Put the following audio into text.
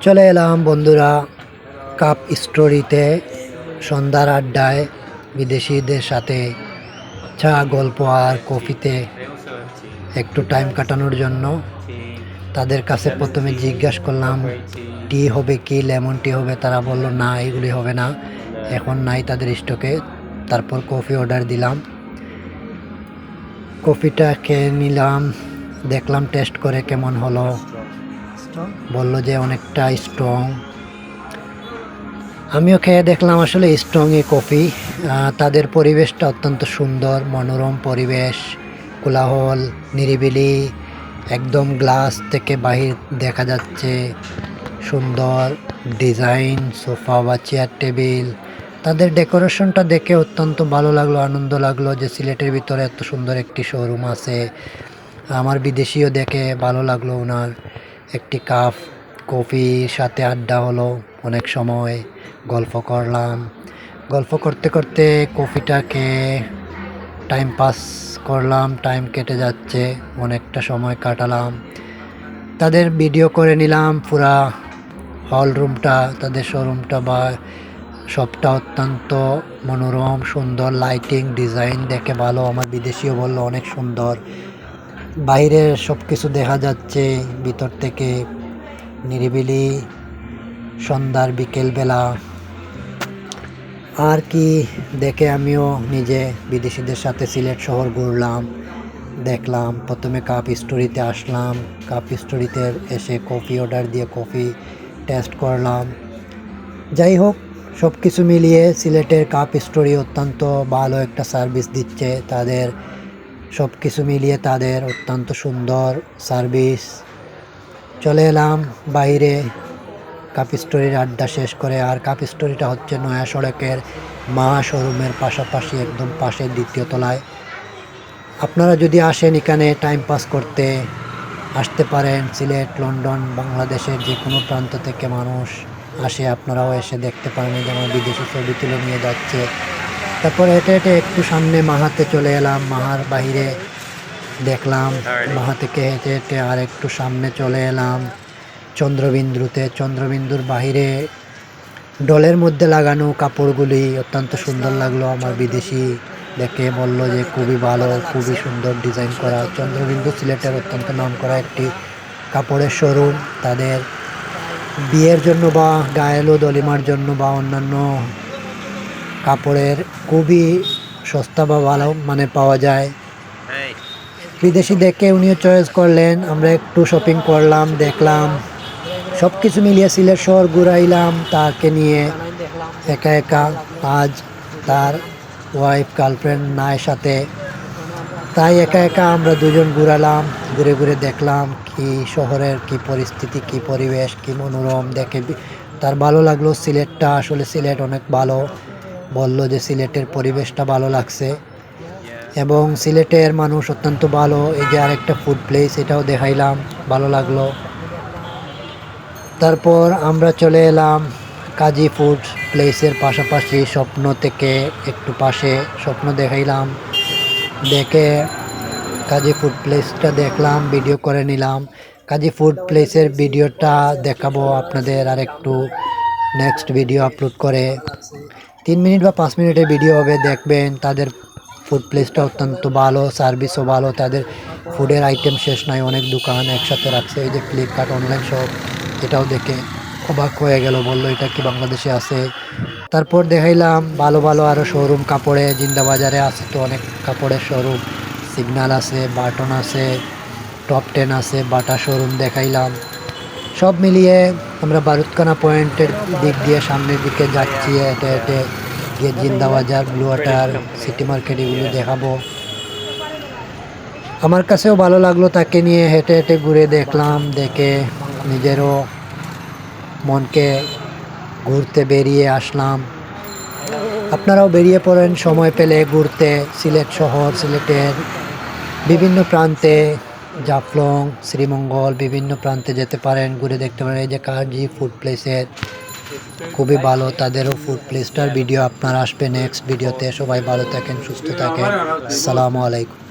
চলে এলাম বন্ধুরা কাপ স্টোরিতে, সন্ধ্যার আড্ডায়, বিদেশিদের সাথে চা, গল্প আর কফিতে একটু টাইম কাটানোর জন্য। তাদের কাছে প্রথমে জিজ্ঞাসা করলাম টি হবে কি? লেমন টি হবে? তারা বলল, না, এগুলি হবে না। এখন নাই তাদের স্টকে। তারপর কফি অর্ডার দিলাম। কফিটা খেয়ে নিলাম, দেখলাম টেস্ট করে কেমন হলো। বলল যে অনেকটা স্ট্রং আমিও খেয়ে দেখলাম আসলে স্ট্রং এই কফি। তাদের পরিবেশটা অত্যন্ত সুন্দর, মনোরম পরিবেশ, কোলাহল, নিরিবিলি, একদম গ্লাস থেকে বাহির দেখা যাচ্ছে। সুন্দর ডিজাইন সোফা বা চেয়ার টেবিল তাদের ডেকোরেশনটা দেখে অত্যন্ত ভালো লাগল, আনন্দ লাগল যে সিলেটের ভিতরে এত সুন্দর একটি শোরুম আছে। আমার বিদেশিও দেখে ভালো লাগল ওনার। একটি কাপ কফির সাথে আড্ডা হলো, অনেক সময় গল্প করলাম। গল্প করতে করতে কফিটা খেয়ে টাইম পাস করলাম টাইম কেটে যাচ্ছে, অনেকটা সময় কাটালাম। তাদের ভিডিও করে নিলাম, পুরা হল রুমটা তাদের শোরুমটা বা সবটা অত্যন্ত মনোরম, সুন্দর লাইটিং ডিজাইন দেখে ভালো। আমার বিদেশিও বলল, অনেক সুন্দর। বাইরের সব কিছু দেখা যাচ্ছে, ভিতর থেকে নিরিবিলি সন্ধ্যার বিকেলবেলা। আর কি দেখে আমিও নিজে বিদেশিদের সাথে সিলেট শহর ঘুরলাম, দেখলাম। প্রথমে কাপ স্টোরিতে আসলাম, কাপ স্টোরিতে এসে কফি অর্ডার দিয়ে কফি টেস্ট করলাম। যাই হোক সব কিছু মিলিয়ে সিলেটের কাপ স্টোরি অত্যন্ত ভালো একটা সার্ভিস দিচ্ছে তাদের সব কিছু মিলিয়ে তাদের অত্যন্ত সুন্দর সার্ভিস। চলে এলাম বাইরে। কাপ স্টোরির আড্ডা শেষ করে, আর কাপ স্টোরিটা হচ্ছে নয়া সড়কের মা শোরুমের পাশাপাশি একদম পাশে দ্বিতীয় তলায়। আপনারা যদি আসেন এখানে টাইম পাস করতে, আসতে পারেন। সিলেট, লন্ডন, বাংলাদেশের যে কোনো প্রান্ত থেকে মানুষ আসে। আপনারাও এসে দেখতে পারেন যেমন বিদেশি ছবি তুলে নিয়ে যাচ্ছে। তারপর হেঁটে হেঁটে একটু সামনে মাহাতে চলে এলাম। মাহার বাইরে দেখলাম। মাহা থেকে হেঁটে হেঁটে আর একটু সামনে চলে এলাম। চন্দ্রবিন্দুতে। চন্দ্রবিন্দুর বাইরে ডলের মধ্যে লাগানো কাপড়গুলি অত্যন্ত সুন্দর লাগল। আমার বিদেশি দেখে বলল যে খুবই ভালো খুবই সুন্দর ডিজাইন করা। চন্দ্রবিন্দু সিলেটের অত্যন্ত নাম করা একটি কাপড়ের শোরুম। তাদের বিয়ের জন্য বা গায়েলো দলিমার জন্য বা অন্যান্য কাপড়ের খুবই সস্তা বা ভালো মানে পাওয়া যায়। বিদেশি দেখে উনিও চয়েস করলেন আমরা একটু শপিং করলাম দেখলাম। সব কিছু মিলিয়ে সিলেট শহর ঘুরাইলাম তাকে নিয়ে একা একা আজ তার ওয়াইফ গার্লফ্রেন্ড নাই সাথে। তাই একা একা আমরা দুজন ঘুরালাম ঘুরে ঘুরে দেখলাম কি শহরের কি পরিস্থিতি কি পরিবেশ কি মনোরম দেখে তার ভালো লাগল সিলেটটা আসলে সিলেট অনেক ভালো। বলল যে সিলেটের পরিবেশটা ভালো লাগছে। এবং সিলেটের মানুষ অত্যন্ত ভালো। এই যে আরেকটা ফুড প্লেস এটাও দেখাইলাম। ভালো লাগল। তারপর আমরা চলে এলাম কাজী ফুড প্লেসের পাশাপাশি স্বপ্ন থেকে একটু পাশে স্বপ্ন দেখাইলাম। দেখে কাজী ফুড প্লেসটা দেখলাম ভিডিও করে নিলাম। কাজী ফুড প্লেসের ভিডিওটা দেখাবো আপনাদের আর একটু নেক্সট ভিডিও আপলোড করে। তিন মিনিট বা পাঁচ মিনিটের ভিডিও হবে, দেখবেন তাদের ফুড প্লেসটা অত্যন্ত ভালো সার্ভিসও ভালো, তাদের ফুডের আইটেম শেষ নাই, অনেক দোকান একসাথে রাখছে, এই যে ফ্লিপকার্ট অনলাইন শপ এটাও দেখে অবাক হয়ে গেল, বলল, এটা কি বাংলাদেশে আছে? তারপর দেখাইলাম, ভালো ভালো আরও শোরুম কাপড়ে, জিন্দাবাজারে আছে তো অনেক কাপড়ের শোরুম সিগনাল আছে বাটন আছে টপ টেন আছে, বাটা শোরুম দেখাইলাম। সব মিলিয়ে আমরা বারুদখানা পয়েন্টের দিক দিয়ে সামনের দিকে যাচ্ছি, হেঁটে হেঁটে গিয়ে Zindabazar blue water city market এগুলো দেখাবো। আমার কাছেও ভালো লাগল তাকে নিয়ে, হেঁটে হেঁটে ঘুরে দেখলাম, দেখে নিজেরও মনকে ঘুরতে বেরিয়ে আসলাম। আপনারাও বেরিয়ে পড়েন, সময় পেলে ঘুরতে, সিলেট শহর, সিলেটের বিভিন্ন প্রান্তে। জাফলং, শ্রীমঙ্গল, বিভিন্ন প্রান্তে যেতে পারেন, ঘুরে দেখতে পারেন। এই যে কাজী ফুড প্লেসের খুবই ভালো, তাদেরও ফুড প্লেসটার ভিডিও আপনার আসবে নেক্সট ভিডিওতে সবাই ভালো থাকেন, সুস্থ থাকেন। আসসালামু আলাইকুম।